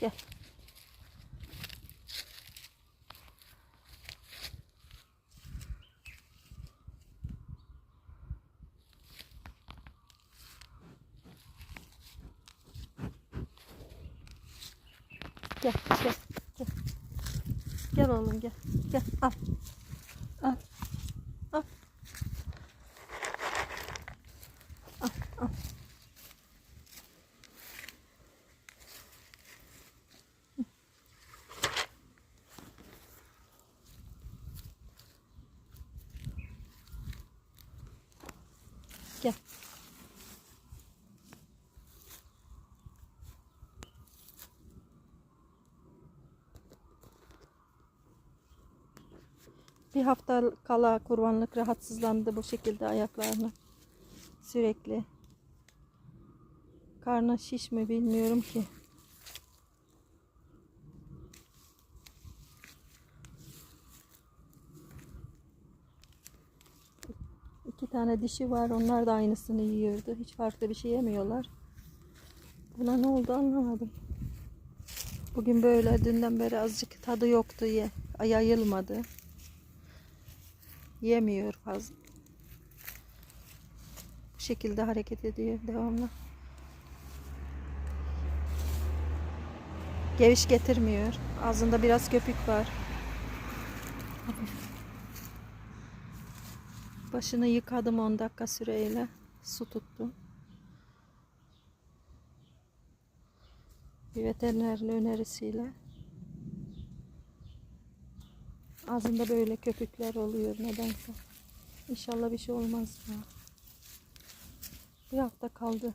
Gel. Gel, gel, gel. Gel oğlum gel. Gel al. Gel. Bir hafta kala kurbanlık rahatsızlandı bu şekilde ayaklarını. Sürekli. Karnı şiş mi bilmiyorum ki. İki tane dişi var. Onlar da aynısını yiyordu. Hiç farklı bir şey yemiyorlar. Buna ne oldu anlamadım. Bugün böyle dünden beri azıcık tadı yoktu. Ye. Yayılmadı. Yemiyor fazla. Bu şekilde hareket ediyor devamlı. Geviş getirmiyor. Ağzında biraz köpük var. Başını yıkadım 10 dakika süreyle. Su tuttum. Bir veterinerin önerisiyle. Ağzında böyle köpükler oluyor nedense. İnşallah bir şey olmaz ya. Bir hafta kaldı.